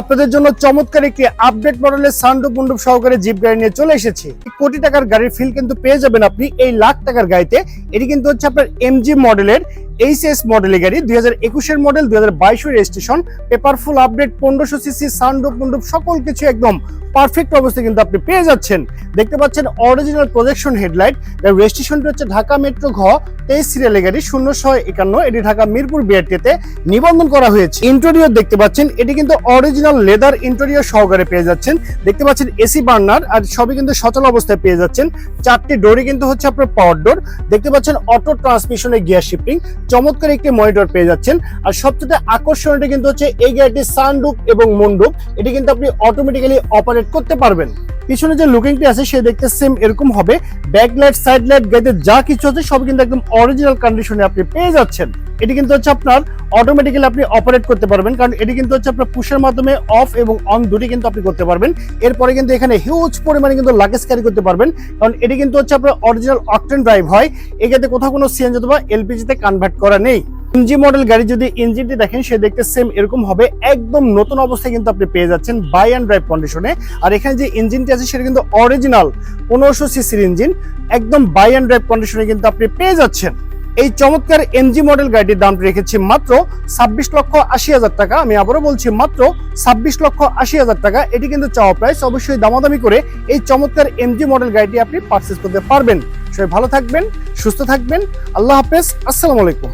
আপনাদের জন্য চমৎকার একটি আপডেট মডেলের সানরুফ মন্ডপ সহকারে জিপ গাড়ি নিয়ে চলে এসেছি। কোটি টাকার গাড়ির ফিল কিন্তু পেয়ে যাবেন আপনি এই লাখ টাকার গাড়িতে। এটি কিন্তু হচ্ছে আপনার এমজি মডেলের এইচএস মডেলের গাড়ি, দুই হাজার একুশের মডেল দুই হাজার বাইশের রেজিস্ট্রেশন পেপার ফুল আপডেট পনেরোশো সিসি সানরুফ মন্ডপ সকল কিছু একদম পারফেক্ট অবস্থায় কিন্তু আপনি পেয়ে যাচ্ছেন। দেখতে পাচ্ছেন অরিজিনাল প্রজেকশন হেডলাইট রেজিস্ট্রেশনটি হচ্ছে ঢাকা মেট্রো ঘ, তেইশ সিরিয়ালের গাড়ি শূন্য ছয় একান্ন, এটি ঢাকা মিরপুর বিআরটিতে নিবন্ধন করা হয়েছে। ইন্টেরিয়র দেখতে পাচ্ছেন, এটি কিন্তু অরিজিনাল লেদার ইন্টেরিয়র সহকারে পেয়ে যাচ্ছেন। দেখতে পাচ্ছেন এসি বার্নার আর সবই কিন্তু সচল অবস্থায় পেয়ে যাচ্ছেন। চারটি ডোরই কিন্তু হচ্ছে আপনার পাওয়ার ডোর দেখতে পাচ্ছেন অটো ট্রান্সমিশনের গিয়ার শিফটিং চমৎকার একটি মনিটর পেয়ে যাচ্ছেন। আর সবচেয়ে আকর্ষণটা কিন্তু হচ্ছে এই গাড়িটির সানরুফ এবং মন্ডুপ এটি কিন্তু আপনি অটোমেটিক্যালি অপারেট করতে পারবেন। পিছনে যে লুকিংটি আছে, সে দেখতে সেম এরকম হবে। ব্যাক লাইট সাইড লাইট গাড়িতে যা কিছু আছে সব কিন্তু একদম অরিজিনাল কন্ডিশনে আপনি পেয়ে যাচ্ছেন। এটি কিন্তু হচ্ছে আপনার অটোমেটিক্যালি আপনি অপারেট করতে পারবেন, কারণ এটি কিন্তু হচ্ছে আপনার পুশের মাধ্যমে অফ এবং অন দুটি কিন্তু আপনি করতে পারবেন। এরপরে কিন্তু এখানে হিউজ পরিমাণে কিন্তু লাগেজ ক্যারি করতে পারবেন, কারণ এটি কিন্তু হচ্ছে আপনার অরিজিনাল অকটেন ড্রাইভ হয়। এক্ষেত্রে কোথাও কোনো সিএনজি অথবা এলপিজিতে কনভার্ট করা নেই। ইঞ্জি মডেল গাড়ি যদি ইঞ্জিনটি দেখেন, সে দেখতে সেম এরকম হবে। একদম নতুন অবস্থায় কিন্তু আপনি পেয়ে যাচ্ছেন বাই অ্যান্ড ড্রাইভ কন্ডিশনে আর এখানে যে ইঞ্জিনটি আছে, সেটা কিন্তু অরিজিনাল পনেরোশো সিসির ইঞ্জিন। একদম বাই অ্যান্ড ড্রাইভ কন্ডিশনে কিন্তু আপনি পেয়ে যাচ্ছেন। এই চমৎকার এমজি মডেল গাড়িটির দাম রেখেছি মাত্র ছাব্বিশ লক্ষ আশি হাজার টাকা। আমি আবারও বলছি, মাত্র ছাব্বিশ লক্ষ আশি হাজার টাকা। এটি কিন্তু চাওয়া প্রাইস অবশ্যই দামাদামি করে এই চমৎকার এমজি মডেল গাড়িটি আপনি পারচেস করতে পারবেন। সবাই ভালো থাকবেন, সুস্থ থাকবেন। আল্লাহ হাফেজ। আসসালামু আলাইকুম।